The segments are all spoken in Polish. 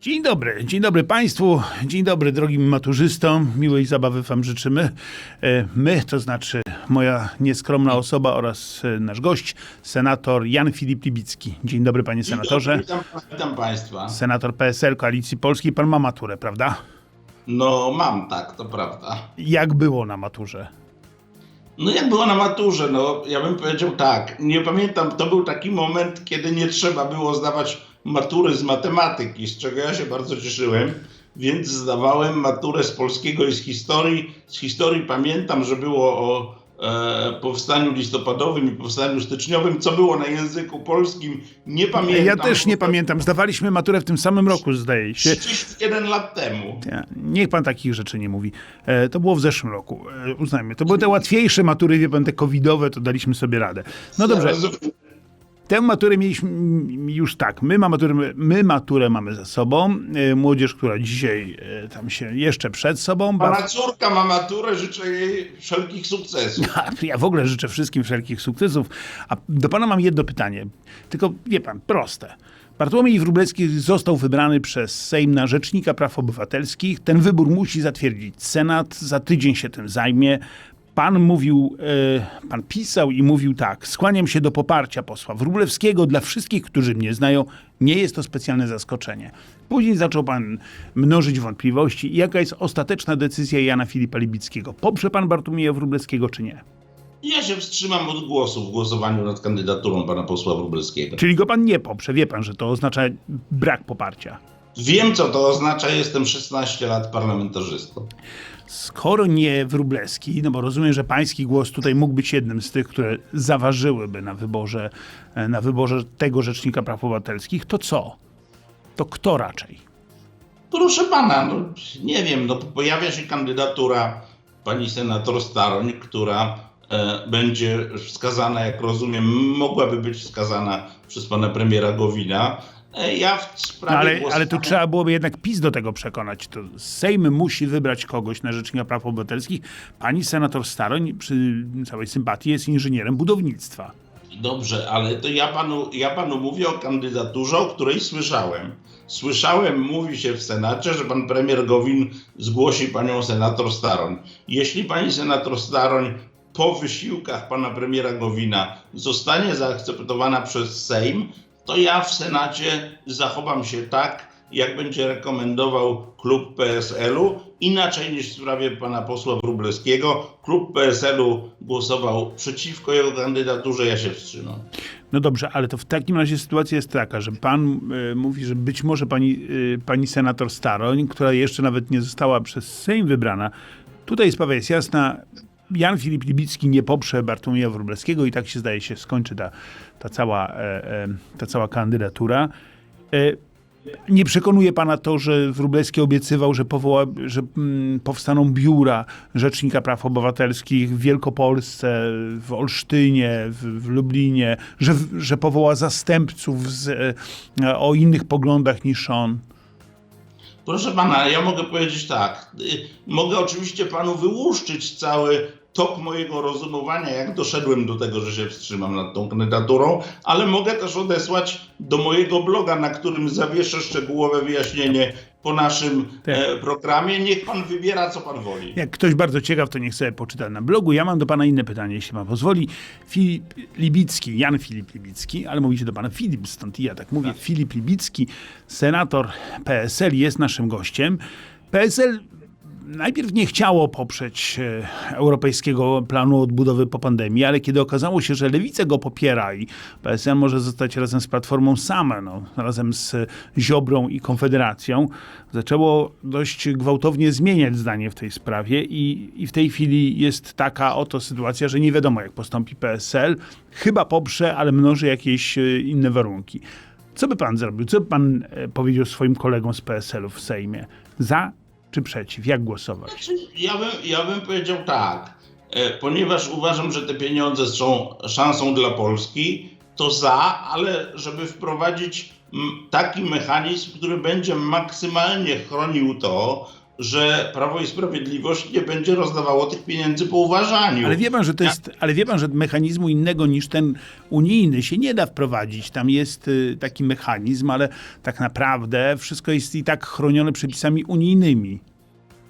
Dzień dobry, dzień dobry Państwu, dzień dobry drogim maturzystom, miłej zabawy Wam życzymy. E, My, to znaczy moja nieskromna osoba oraz e, nasz gość, senator Jan Filip Libicki. Dzień dobry Panie senatorze. Witam, witam Państwa. Senator PSL Koalicji Polskiej, Pan ma maturę, prawda? No mam tak, to prawda. Jak było na maturze? No jak było na maturze, no ja bym powiedział tak, nie pamiętam, to był taki moment, kiedy nie trzeba było zdawać matury z matematyki, z czego ja się bardzo cieszyłem, więc zdawałem maturę z polskiego i z historii. Z historii pamiętam, że było o e, powstaniu listopadowym i powstaniu styczniowym, co było na języku polskim, nie pamiętam. Ja też nie pamiętam, zdawaliśmy maturę w tym samym roku, zdaje się. 31 lat temu. Ja- Niech pan takich rzeczy nie mówi. E, to było w zeszłym roku, e, uznajmy. To były te łatwiejsze matury, wie pan, te covidowe, to daliśmy sobie radę. No dobrze, Tę maturę mieliśmy już tak. My, ma maturę, my maturę mamy za sobą. E, Młodzież, która dzisiaj e, tam się jeszcze przed sobą. Pana bawi- córka ma maturę, życzę jej wszelkich sukcesów. Ja w ogóle życzę wszystkim wszelkich sukcesów. A do pana mam jedno pytanie. Tylko wie pan, proste. Bartłomiej Wróblewski został wybrany przez Sejm na Rzecznika Praw Obywatelskich. Ten wybór musi zatwierdzić Senat. Za tydzień się tym zajmie. Pan mówił, e, pan pisał i mówił tak. Skłaniam się do poparcia posła Wróblewskiego. Dla wszystkich, którzy mnie znają, nie jest to specjalne zaskoczenie. Później zaczął pan mnożyć wątpliwości. Jaka jest ostateczna decyzja Jana Filipa Libickiego? Poprze pan Bartłomieja Wróblewskiego, czy nie? Ja się wstrzymam od głosu w głosowaniu nad kandydaturą pana posła Wróblewskiego. Czyli go pan nie poprze. Wie pan, że to oznacza brak poparcia. Wiem, co to oznacza, jestem 16 lat parlamentarzystą. Skoro nie Wróblewski, no bo rozumiem, że pański głos tutaj mógł być jednym z tych, które zaważyłyby na wyborze, e, na wyborze tego Rzecznika Praw Obywatelskich, to co? To kto raczej? Proszę pana, no, nie wiem, no, pojawia się kandydatura pani senator Staroń, która e, będzie wskazana, jak rozumiem, mogłaby być wskazana przez pana premiera Gowina. E, ja w No sprawie ale, ale głosowania- tu trzeba byłoby jednak PiS do tego przekonać. To Sejm musi wybrać kogoś na Rzecznika Praw Obywatelskich. Pani senator Staroń, przy całej sympatii, jest inżynierem budownictwa. Dobrze, ale to ja panu, ja panu mówię o kandydaturze, o której słyszałem. Słyszałem, mówi się w Senacie, że pan premier Gowin zgłosi panią senator Staroń. Jeśli pani senator Staroń po wysiłkach pana premiera Gowina zostanie zaakceptowana przez Sejm, to ja w Senacie zachowam się tak, jak będzie rekomendował klub PSL-u, inaczej niż w sprawie pana posła Wróblewskiego. Klub PSL-u głosował przeciwko jego kandydaturze, ja się wstrzymam. No dobrze, ale to w takim razie sytuacja jest taka, że pan e, mówi, że być może pani, e, pani senator Staroń, która jeszcze nawet nie została przez Sejm wybrana, tutaj sprawa jest jasna. Jan Filip Libicki nie poprze Bartłomieja Wróblewskiego i tak się zdaje się skończy ta, ta, cała, e, e, ta cała kandydatura. E, nie przekonuje pana to, że Wróblewski obiecywał, że, powoła, że mm, powstaną biura Rzecznika Praw Obywatelskich w Wielkopolsce, w Olsztynie, w, w Lublinie, że, że powoła zastępców z, o innych poglądach niż on. Proszę pana, ja mogę powiedzieć tak. y, Mogę oczywiście panu wyłuszczyć cały tok mojego rozumowania, jak doszedłem do tego, że się wstrzymam nad tą kandydaturą, ale mogę też odesłać do mojego bloga, na którym zawieszę szczegółowe wyjaśnienie po naszym Tak. e, programie. Niech pan wybiera, co pan woli. Jak ktoś bardzo ciekaw, to niech sobie poczyta na blogu. Ja mam do pana inne pytanie, jeśli pan pozwoli. Filip Libicki, Jan Filip Libicki, ale mówicie do pana Filip, stąd i ja tak mówię. Filip Libicki, senator PSL, jest naszym gościem. PSL najpierw nie chciało poprzeć e, europejskiego planu odbudowy po pandemii, ale kiedy okazało się, że lewica go popiera i PSL może zostać razem z Platformą same, no, razem z Ziobrą i Konfederacją, zaczęło dość gwałtownie zmieniać zdanie w tej sprawie i, i w tej chwili jest taka oto sytuacja, że nie wiadomo jak postąpi PSL. Chyba poprze, ale mnoży jakieś e, inne warunki. Co by pan zrobił? Co by pan e, powiedział swoim kolegom z PSL-u w Sejmie? Za czy przeciw? Jak głosować? Znaczy, Ja bym, ja bym powiedział tak, e, ponieważ uważam, że te pieniądze są szansą dla Polski, to za, ale żeby wprowadzić taki mechanizm, który będzie maksymalnie chronił to, że Prawo i Sprawiedliwość nie będzie rozdawało tych pieniędzy po uważaniu. Ale wie pan, że to jest, ale wie pan, że mechanizmu innego niż ten unijny się nie da wprowadzić. Tam jest y, taki mechanizm, ale tak naprawdę wszystko jest i tak chronione przepisami unijnymi.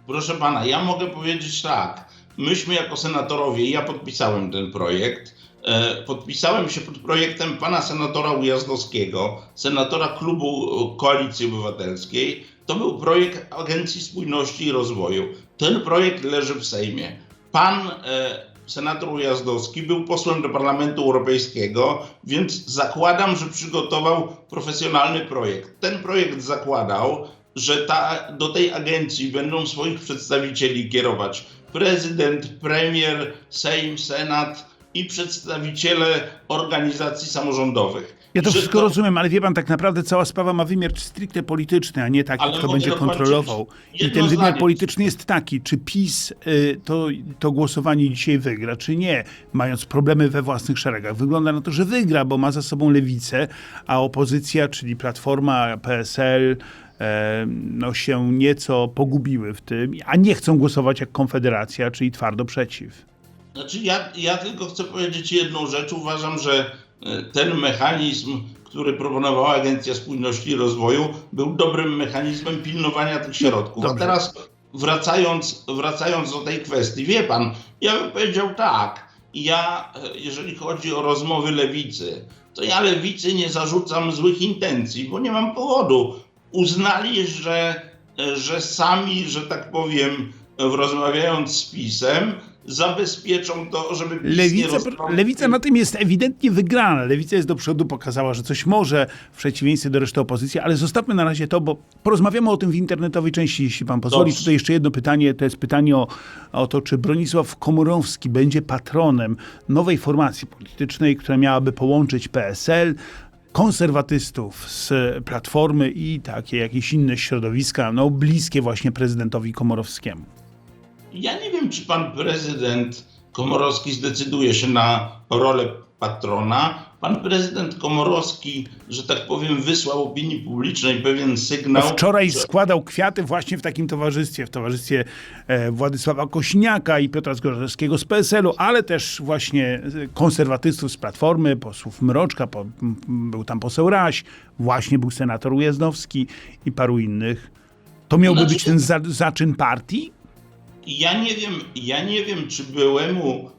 Proszę pana, ja mogę powiedzieć tak. Myśmy jako senatorowie, ja podpisałem ten projekt. E, podpisałem się pod projektem pana senatora Ujazdowskiego, senatora klubu e, Koalicji Obywatelskiej. To był projekt Agencji Spójności i Rozwoju. Ten projekt leży w Sejmie. Pan e, senator Ujazdowski był posłem do Parlamentu Europejskiego, więc zakładam, że przygotował profesjonalny projekt. Ten projekt zakładał, że ta, do tej agencji będą swoich przedstawicieli kierować prezydent, premier, Sejm, Senat i przedstawiciele organizacji samorządowych. Ja to wszystko rozumiem, ale wie pan, tak naprawdę cała sprawa ma wymiar stricte polityczny, a nie taki, Ale kto będzie kontrolował. I ten wymiar zdanie. polityczny jest taki, czy PiS y, to, to głosowanie dzisiaj wygra, czy nie, mając problemy we własnych szeregach. Wygląda na to, że wygra, bo ma za sobą lewicę, a opozycja, czyli Platforma, PSL, e, no się nieco pogubiły w tym, a nie chcą głosować jak Konfederacja, czyli twardo przeciw. Znaczy ja, ja tylko chcę powiedzieć jedną rzecz. Uważam, że e, ten mechanizm, który proponowała Agencja Spójności i Rozwoju, był dobrym mechanizmem pilnowania tych środków. Dobrze. A teraz wracając, wracając do tej kwestii, wie pan, ja bym powiedział tak. Ja, e, jeżeli chodzi o rozmowy lewicy, to ja lewicy nie zarzucam złych intencji, bo nie mam powodu. Uznali, że, e, że sami, że tak powiem, rozmawiając z PiSem, zabezpieczą to, żeby PiS nie Lewica, roztrącił- lewica na tym jest ewidentnie wygrana. Lewica jest do przodu, pokazała, że coś może w przeciwieństwie do reszty opozycji, ale zostawmy na razie to, bo porozmawiamy o tym w internetowej części, jeśli pan pozwoli. Dobrze. Tutaj jeszcze jedno pytanie, to jest pytanie o, o to, czy Bronisław Komorowski będzie patronem nowej formacji politycznej, która miałaby połączyć PSL, konserwatystów z Platformy i takie jakieś inne środowiska, no bliskie właśnie prezydentowi Komorowskiemu. Ja nie wiem, czy pan prezydent Komorowski zdecyduje się na rolę patrona. Pan prezydent Komorowski, że tak powiem, wysłał opinii publicznej pewien sygnał. No wczoraj że- składał kwiaty właśnie w takim towarzystwie, w towarzystwie e, Władysława Kośniaka i Piotra Zgorzewskiego z PSL-u, ale też właśnie konserwatystów z Platformy, posłów Mroczka, po, był tam poseł Raś, właśnie był senator Ujazdowski i paru innych. To miałby Znaczy- być ten za, zaczyn partii? Ja nie wiem, ja nie wiem, czy byłemu,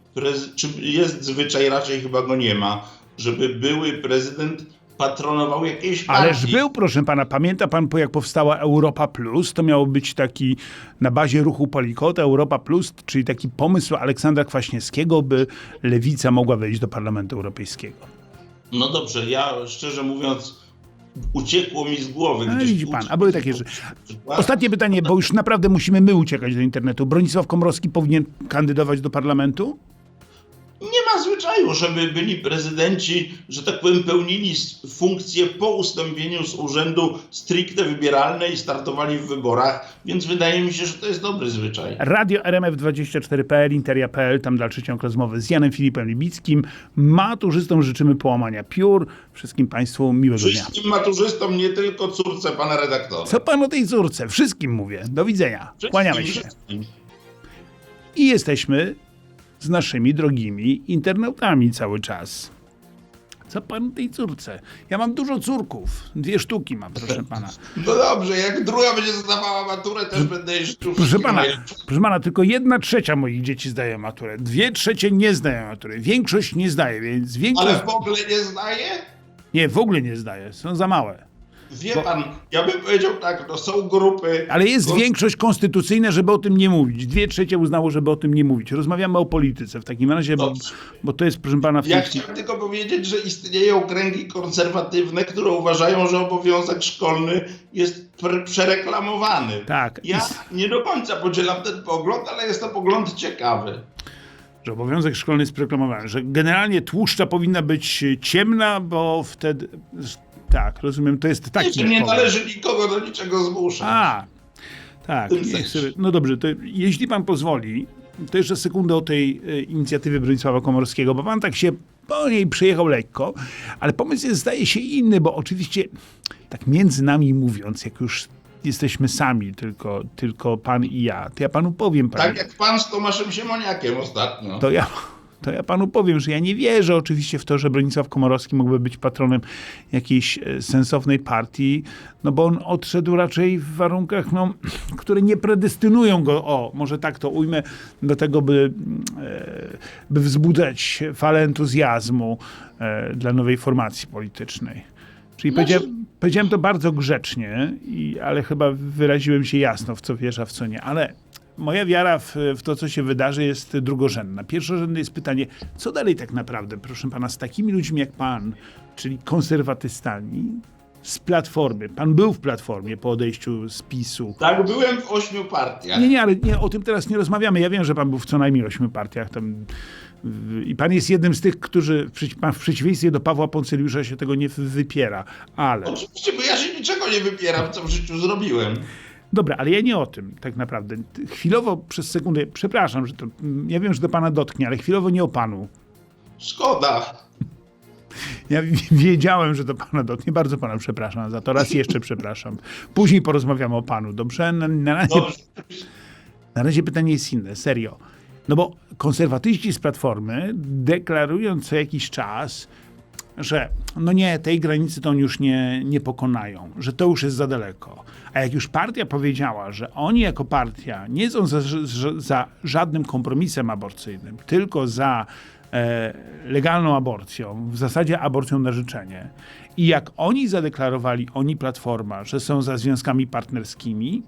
czy jest zwyczaj, raczej chyba go nie ma, żeby były prezydent patronował jakiejś partii. Ależ był, proszę pana, pamięta pan, jak powstała Europa Plus, to miało być taki na bazie ruchu Palikota, Europa Plus, czyli taki pomysł Aleksandra Kwaśniewskiego, by lewica mogła wejść do Parlamentu Europejskiego. No dobrze, ja szczerze mówiąc uciekło mi z głowy. Gdzieś widzi pan, a były takie rzeczy. Ostatnie pytanie, bo już naprawdę musimy my uciekać do internetu. Bronisław Komorowski powinien kandydować do parlamentu? Nie ma zwyczaju, żeby byli prezydenci, że tak powiem, pełnili funkcje po ustąpieniu z urzędu stricte wybieralne i startowali w wyborach, więc wydaje mi się, że to jest dobry zwyczaj. Radio RMF24.pl, Interia.pl, tam dalszy ciąg rozmowy z Janem Filipem Libickim. Maturzystom życzymy połamania piór. Wszystkim Państwu miłego dnia. Wszystkim maturzystom, nie tylko córce pana redaktora. Co Pan o tej córce? Wszystkim mówię. Do widzenia. Wszystkim, Kłaniamy się. wszystkim. I jesteśmy z naszymi drogimi internautami cały czas. Co pan tej córce? Ja mam dużo córków. Dwie sztuki mam, proszę pana. No dobrze, jak druga będzie zdawała maturę, też będę jej Proszę pana, proszę pana, tylko jedna trzecia moich dzieci zdaje maturę. Dwie trzecie nie zdają matury. Większość nie zdaje, więc większość... Ale w ogóle nie zdaje? Nie, w ogóle nie zdaje. Są za małe. Wie pan, ja bym powiedział tak, no są grupy... Ale jest większość konstytucyjna, żeby o tym nie mówić. Dwie trzecie uznało, żeby o tym nie mówić. Rozmawiamy o polityce w takim razie, bo, bo to jest, proszę pana, w Ja chciałem tylko powiedzieć, że istnieją kręgi konserwatywne, które uważają, że obowiązek szkolny jest przereklamowany. Tak. Ja nie do końca podzielam ten pogląd, ale jest to pogląd ciekawy. Że obowiązek szkolny jest proklamowany, że generalnie tłuszcza powinna być ciemna, bo wtedy... Tak, rozumiem, to jest taki... Nie pogląd. należy nikogo do niczego zmuszać. A, tak. Sobie, no dobrze, to jeśli pan pozwoli, to jeszcze sekundę o tej e, inicjatywie Bronisława Komorowskiego, bo pan tak się po niej przejechał lekko, ale pomysł jest, zdaje się inny, bo oczywiście, tak między nami mówiąc, jak już jesteśmy sami, tylko, tylko pan i ja, to ja panu powiem, panie, Tak jak pan z Tomaszem Siemoniakiem ostatnio. to ja, to ja panu powiem, że ja nie wierzę oczywiście w to, że Bronisław Komorowski mógłby być patronem jakiejś e, sensownej partii, no bo on odszedł raczej w warunkach, no, które nie predestynują go, o, może tak to ujmę, do tego, by, e, by wzbudzać falę entuzjazmu e, dla nowej formacji politycznej. Czyli Znaczy- powiedziałem, powiedziałem to bardzo grzecznie, i, ale chyba wyraziłem się jasno, w co wierzę, a w co nie. Ale moja wiara w, w to, co się wydarzy, jest drugorzędna. Pierwszorzędne jest pytanie, co dalej tak naprawdę, proszę pana, z takimi ludźmi jak pan, czyli konserwatystami, z Platformy. Pan był w Platformie po odejściu z PiSu. Tak, byłem w ośmiu partiach. Nie, nie, ale nie, o tym teraz nie rozmawiamy. Ja wiem, że pan był w co najmniej ośmiu partiach. Tam, I pan jest jednym z tych, którzy w, przeciwieństwie do Pawła Poncyliusza się tego nie wypiera. Ale... Oczywiście, bo ja się niczego nie wypieram, co w życiu zrobiłem. Dobra, ale ja nie o tym tak naprawdę. Chwilowo przez sekundę, przepraszam, że to, ja wiem, że to pana dotknie, ale chwilowo nie o panu. Szkoda. Ja wi- wiedziałem, że to pana dotknie. Bardzo pana przepraszam za to. Raz jeszcze przepraszam. Później porozmawiamy o panu, dobrze? Na, na, razie, Dobrze. na razie pytanie jest inne, serio. No bo konserwatyści z Platformy deklarują co jakiś czas, że no nie, tej granicy to oni już nie, nie pokonają, że to już jest za daleko. A jak już partia powiedziała, że oni jako partia nie są za, za, żadnym kompromisem aborcyjnym, tylko za e, legalną aborcją, w zasadzie aborcją na życzenie. I jak oni zadeklarowali, oni Platforma, że są za związkami partnerskimi,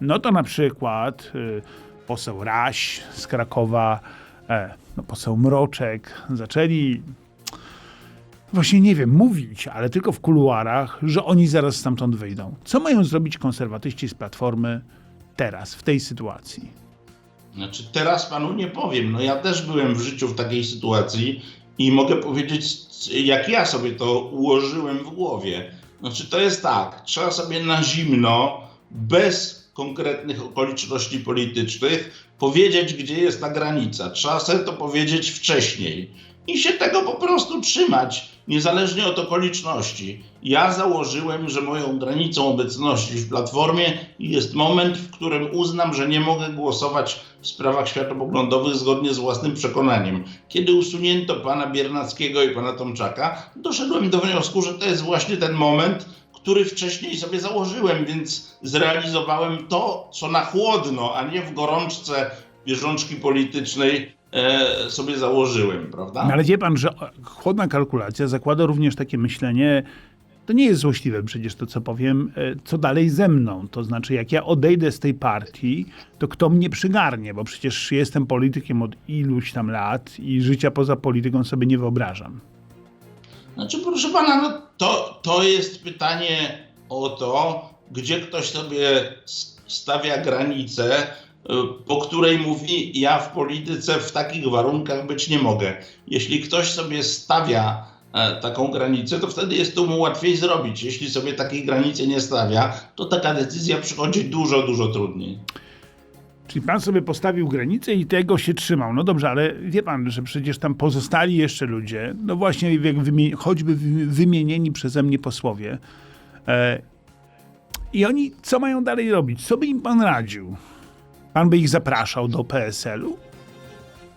no to na przykład y, poseł Raś z Krakowa, e, no poseł Mroczek zaczęli właśnie nie wiem, mówić, ale tylko w kuluarach, że oni zaraz stamtąd wyjdą. Co mają zrobić konserwatyści z Platformy teraz, w tej sytuacji? Znaczy, teraz panu nie powiem. No ja też byłem w życiu w takiej sytuacji i mogę powiedzieć, jak ja sobie to ułożyłem w głowie. Znaczy, to jest tak, trzeba sobie na zimno, bez konkretnych okoliczności politycznych, powiedzieć, gdzie jest ta granica. Trzeba sobie to powiedzieć wcześniej i się tego po prostu trzymać, niezależnie od okoliczności. Ja założyłem, że moją granicą obecności w Platformie jest moment, w którym uznam, że nie mogę głosować w sprawach światopoglądowych zgodnie z własnym przekonaniem. Kiedy usunięto pana Biernackiego i pana Tomczaka, doszedłem do wniosku, że to jest właśnie ten moment, który wcześniej sobie założyłem, więc zrealizowałem to, co na chłodno, a nie w gorączce bieżączki politycznej e, sobie założyłem, prawda? No ale wie pan, że chłodna kalkulacja zakłada również takie myślenie, to nie jest złośliwe przecież to, co powiem, e, co dalej ze mną. To znaczy, jak ja odejdę z tej partii, to kto mnie przygarnie, bo przecież jestem politykiem od iluś tam lat i życia poza polityką sobie nie wyobrażam. Znaczy, proszę pana, no to, to jest pytanie o to, gdzie ktoś sobie stawia granicę, y, po której mówi, ja w polityce w takich warunkach być nie mogę. Jeśli ktoś sobie stawia e, taką granicę, to wtedy jest to mu łatwiej zrobić. Jeśli sobie takiej granicy nie stawia, to taka decyzja przychodzi dużo, dużo trudniej. Czyli pan sobie postawił granicę i tego się trzymał. No dobrze, ale wie pan, że przecież tam pozostali jeszcze ludzie, no właśnie jak wymie- choćby wy- wymienieni przeze mnie posłowie. E, I oni co mają dalej robić? Co by im pan radził? Pan by ich zapraszał do PSL-u?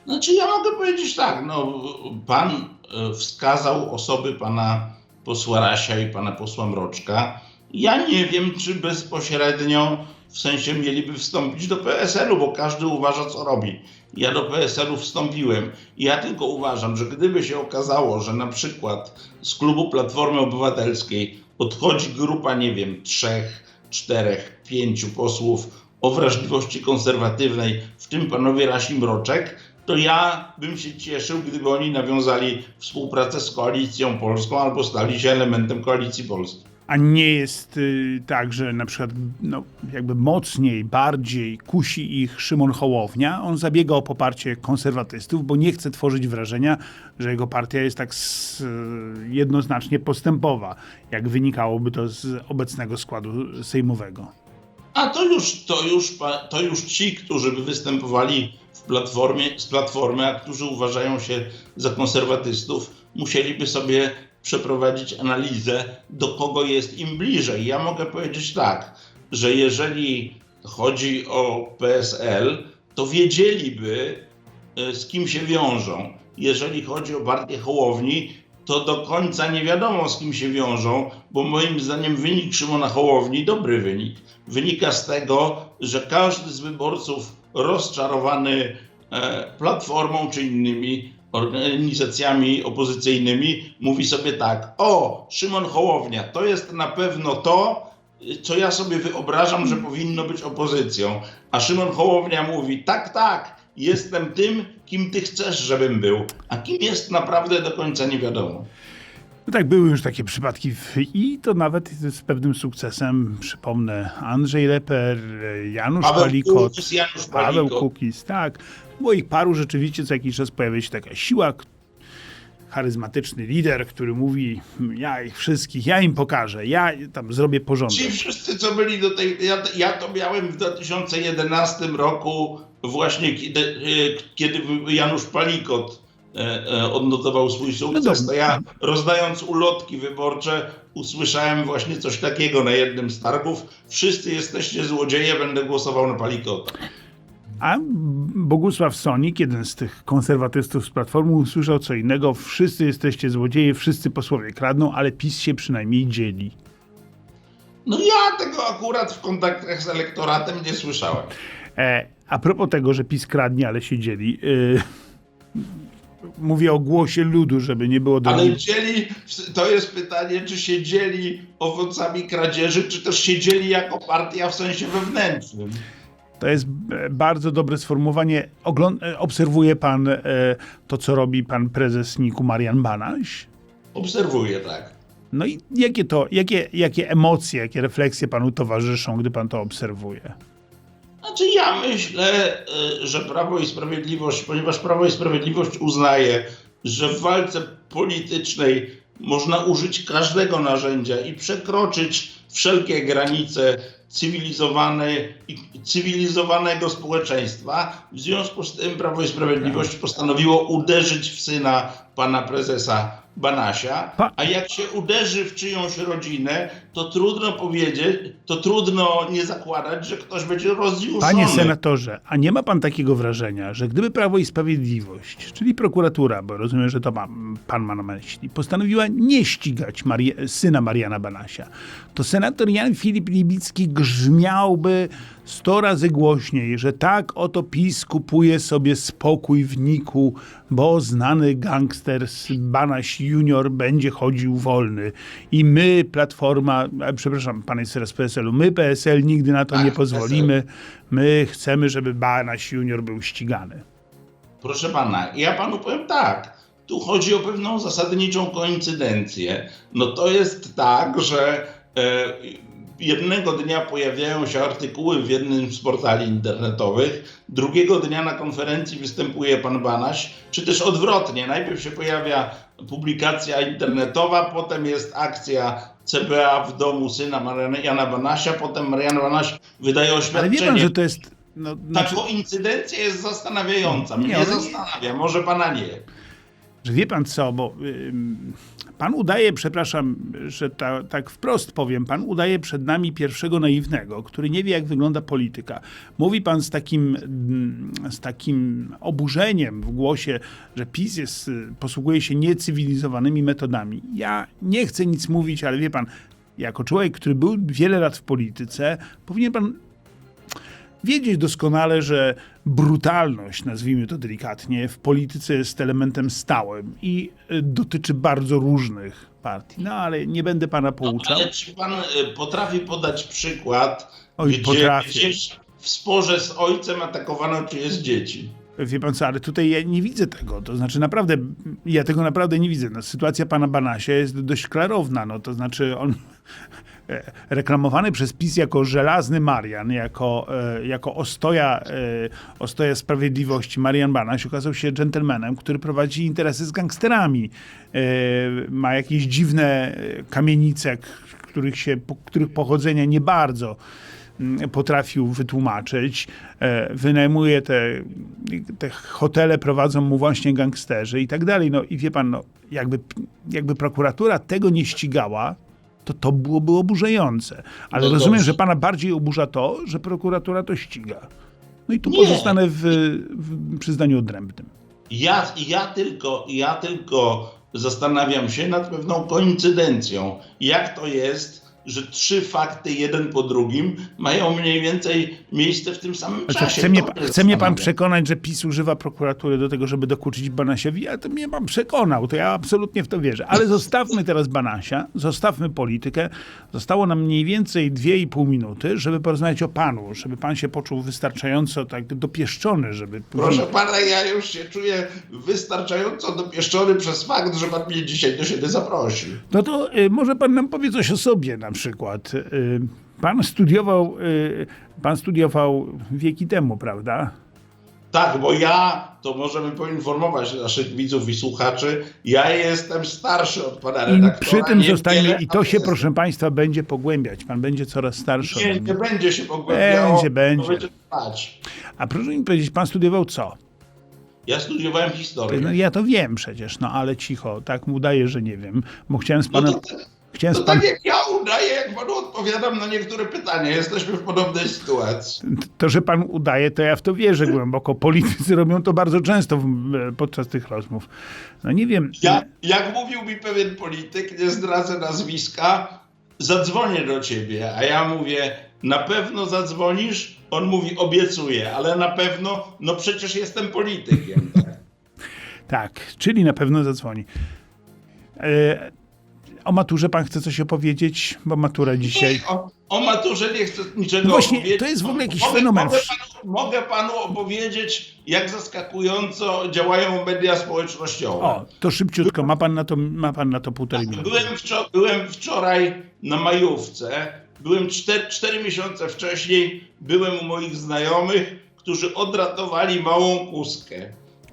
Znaczy, ja mogę powiedzieć tak, no, pan e, wskazał osoby pana posła Rasia i pana posła Mroczka. Ja nie wiem, czy bezpośrednio, w sensie mieliby wstąpić do PSL-u, bo każdy uważa, co robi. Ja do PSL-u wstąpiłem. Ja tylko uważam, że gdyby się okazało, że na przykład z klubu Platformy Obywatelskiej odchodzi grupa, nie wiem, trzech, czterech, pięciu posłów o wrażliwości konserwatywnej, w tym panowie Rasi Mroczek, to ja bym się cieszył, gdyby oni nawiązali współpracę z Koalicją Polską albo stali się elementem Koalicji Polskiej. A nie jest y, tak, że na przykład no, jakby mocniej, bardziej kusi ich Szymon Hołownia. On zabiega o poparcie konserwatystów, bo nie chce tworzyć wrażenia, że jego partia jest tak s, jednoznacznie postępowa, jak wynikałoby to z obecnego składu sejmowego. A to już, to już, to już ci, którzy by występowali w platformie, z Platformy, a którzy uważają się za konserwatystów, musieliby sobie przeprowadzić analizę, do kogo jest im bliżej. Ja mogę powiedzieć tak. że jeżeli chodzi o PSL, to wiedzieliby, e, z kim się wiążą. Jeżeli chodzi o partię Hołowni, to do końca nie wiadomo, z kim się wiążą, bo moim zdaniem wynik Szymona Hołowni, dobry wynik, wynika z tego, że każdy z wyborców rozczarowany e, Platformą czy innymi organizacjami opozycyjnymi mówi sobie tak, o, Szymon Hołownia, to jest na pewno to, co ja sobie wyobrażam, że powinno być opozycją. A Szymon Hołownia mówi, tak, tak, jestem tym, kim ty chcesz, żebym był. A kim jest naprawdę do końca nie wiadomo. No tak, były już takie przypadki w, i to nawet z pewnym sukcesem. Przypomnę, Andrzej Leper, Janusz Paweł Palikot, Janusz Paweł Palikot. Kukiz, tak. Było ich paru rzeczywiście, co jakiś czas pojawia się taka siła, charyzmatyczny lider, który mówi, ja ich wszystkich, ja im pokażę, ja tam zrobię porządek. Ci wszyscy, co byli do tej. Ja, ja to miałem w 2011 roku, właśnie kiedy, e, kiedy Janusz Palikot odnotował swój sukces. dobrze. To ja rozdając ulotki wyborcze, usłyszałem właśnie coś takiego na jednym z targów. Wszyscy jesteście złodzieje, będę głosował na Palikota. A Bogusław Sonik, jeden z tych konserwatystów z Platformy, usłyszał co innego. Wszyscy jesteście złodzieje, wszyscy posłowie kradną, ale PiS się przynajmniej dzieli. No ja tego akurat w kontaktach z elektoratem nie słyszałem. E, a propos tego, że PiS kradnie, ale się dzieli. E, mówię o głosie ludu, żeby nie było do Ale dzieli, to jest pytanie, czy się dzieli owocami kradzieży, czy też się dzieli jako partia w sensie wewnętrznym. To jest e, bardzo dobre sformułowanie. Ogląd- e, obserwuje pan e, to, co robi pan prezes NIK-u Marian Banaś? Obserwuję, tak. No i jakie to, jakie, jakie emocje, jakie refleksje panu towarzyszą, gdy pan to obserwuje? Znaczy ja myślę, y, że Prawo i Sprawiedliwość, ponieważ Prawo i Sprawiedliwość uznaje, że w walce politycznej można użyć każdego narzędzia i przekroczyć wszelkie granice cywilizowanej cywilizowanego społeczeństwa. W związku z tym Prawo i Sprawiedliwość postanowiło uderzyć w syna pana prezesa Banasia, a jak się uderzy w czyjąś rodzinę, to trudno powiedzieć, to trudno nie zakładać, że ktoś będzie rozjuszony. Panie senatorze, a nie ma pan takiego wrażenia, że gdyby Prawo i Sprawiedliwość, czyli prokuratura, bo rozumiem, że to ma, pan ma na myśli, postanowiła nie ścigać syna Mariana Banasia, to senator Jan Filip Libicki grzmiałby sto razy głośniej, że tak oto PiS kupuje sobie spokój w Niku, bo znany gangster Banaś junior będzie chodził wolny. I my, Platforma, przepraszam, pan jest teraz z PSL-u, my, PSL, nigdy na to Tak, nie pozwolimy. My chcemy, żeby Banaś junior był ścigany. Proszę pana, ja panu powiem tak. Tu chodzi o pewną zasadniczą koincydencję. No to jest tak, że e, jednego dnia pojawiają się artykuły w jednym z portali internetowych, drugiego dnia na konferencji występuje pan Banaś, czy też odwrotnie. Najpierw się pojawia publikacja internetowa, potem jest akcja CBA w domu syna Mariana Jana Banasia, potem Marian Banaś wydaje Ale oświadczenie. wie pan, że to jest... No, Ta znaczy, koincydencja jest zastanawiająca. Mnie Nie, ale- zastanawia, może pana nie. Że wie pan co, bo ym, pan udaje, przepraszam, że ta, tak wprost powiem, pan udaje przed nami pierwszego naiwnego, który nie wie, jak wygląda polityka. Mówi pan z takim, mm, z takim oburzeniem w głosie, że PiS jest, y, posługuje się niecywilizowanymi metodami. Ja nie chcę nic mówić, ale wie pan, jako człowiek, który był wiele lat w polityce, powinien pan wiedzieć doskonale, że brutalność, nazwijmy to delikatnie, w polityce jest elementem stałym i y, dotyczy bardzo różnych partii. No ale nie będę pana pouczał. Ale czy pan y, potrafi podać przykład, Oj, gdzie potrafię. gdzieś w sporze z ojcem atakowano czyjeś dzieci? Wie pan co, ale tutaj ja nie widzę tego. To znaczy naprawdę, ja tego naprawdę nie widzę. No, sytuacja pana Banasia jest dość klarowna. No, to znaczy on e, reklamowany przez PiS jako żelazny Marian, jako, e, jako ostoja, e, ostoja sprawiedliwości Marian Banaś okazał się dżentelmenem, który prowadzi interesy z gangsterami. E, ma jakieś dziwne e, kamienice, których, się, których pochodzenia nie bardzo potrafił wytłumaczyć. E, Wynajmuje te, te hotele, prowadzą mu właśnie gangsterzy i tak dalej. No i wie pan, no, jakby, jakby prokuratura tego nie ścigała, to to byłoby oburzające. Ale No rozumiem, dobrze. że pana bardziej oburza to, że prokuratura to ściga. No i tu Nie. pozostanę w, w przyznaniu odrębnym. Ja, ja, tylko, ja tylko zastanawiam się nad pewną koincydencją. Jak to jest, że trzy fakty jeden po drugim mają mniej więcej miejsce w tym samym Znaczy, czasie? chce, mnie, chce mnie pan przekonać, że PiS używa prokuratury do tego, żeby dokuczyć Banasiowi, ale to mnie pan przekonał, to ja absolutnie w to wierzę. Ale zostawmy teraz Banasia, zostawmy politykę. Zostało nam mniej więcej 2,5 minuty, żeby porozmawiać o panu, żeby pan się poczuł wystarczająco tak dopieszczony, żeby... Proszę pana, ja już się czuję wystarczająco dopieszczony przez fakt, że pan mnie dzisiaj do siebie zaprosił. No to y, może pan nam powie coś o sobie na przykład. Y, pan studiował, y, pan studiował wieki temu, prawda? Tak, bo ja, to możemy poinformować naszych widzów i słuchaczy, ja jestem starszy od pana I redaktora. przy tym zostańmy, i to się, proszę państwa, będzie pogłębiać. Pan będzie coraz starszy. Nie, nie będzie się pogłębiało. Będzie, będzie. będzie trwać. A proszę mi powiedzieć, pan studiował co? Ja studiowałem historię. No, ja to wiem przecież, no ale cicho, tak mu daję, że nie wiem, bo chciałem z No panem... to, chciałem to pan, tak jak ja udaję, jak panu odpowiadam na niektóre pytania. Jesteśmy w podobnej sytuacji. to, że pan udaje, to ja w to wierzę głęboko. Politycy robią to bardzo często podczas tych rozmów. No nie wiem. Ja, jak mówił mi pewien polityk, nie zdradzę nazwiska, zadzwonię do ciebie, a ja mówię, na pewno zadzwonisz? On mówi, obiecuję, ale na pewno, no przecież jestem politykiem. Tak? Tak, czyli na pewno zadzwoni. O maturze pan chce coś opowiedzieć, bo matura dzisiaj... O, o maturze nie chcę niczego No właśnie, opowiedzieć. to jest w ogóle jakiś mogę, fenomen. Mogę panu, mogę panu opowiedzieć, jak zaskakująco działają media społecznościowe. O, to szybciutko, ma pan na to, ma pan na to półtorej minuty. Byłem, wczor- byłem wczoraj na majówce. Byłem cztery, cztery miesiące wcześniej. Byłem u moich znajomych, którzy odratowali małą kuskę.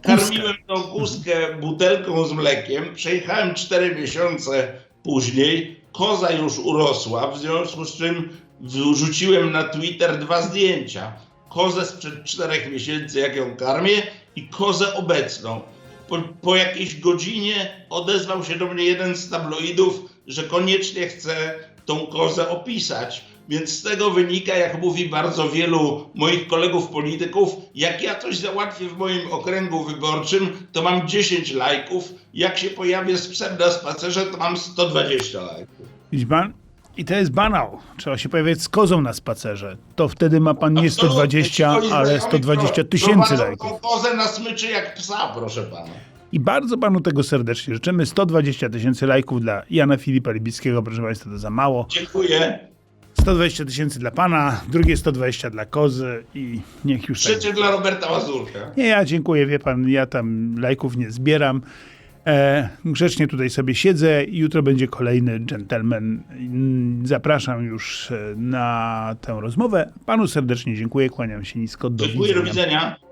Karmiłem tą kuskę butelką z mlekiem. Przejechałem cztery miesiące później. Koza już urosła, w związku z czym wrzuciłem na Twitter dwa zdjęcia. Kozę sprzed czterech miesięcy, jak ją karmię, i kozę obecną. Po, po jakiejś godzinie odezwał się do mnie jeden z tabloidów, że koniecznie chce tą kozę opisać. Więc z tego wynika, jak mówi bardzo wielu moich kolegów polityków, jak ja coś załatwię w moim okręgu wyborczym, to mam 10 lajków. Jak się pojawię z psem na spacerze, to mam 120 lajków. Widzi pan? I to jest banał. Trzeba się pojawiać z kozą na spacerze. To wtedy ma pan nie 120, Absolutnie. Ci ale moi 120 znajomi tysięcy lajków. kozę na smyczy jak psa, proszę pana. I bardzo panu tego serdecznie życzymy. 120 tysięcy lajków dla Jana Filipa Libickiego, proszę państwa, to za mało. Dziękuję. 120 tysięcy dla pana, drugie 120 dla kozy i niech już tak... Trzecie dla Roberta Mazurka. Nie, ja dziękuję, wie pan, ja tam lajków nie zbieram. E, grzecznie tutaj sobie siedzę i jutro będzie kolejny gentleman. Zapraszam już e, na tę rozmowę. Panu serdecznie dziękuję, kłaniam się nisko, do Dziękuję, do widzenia. widzenia.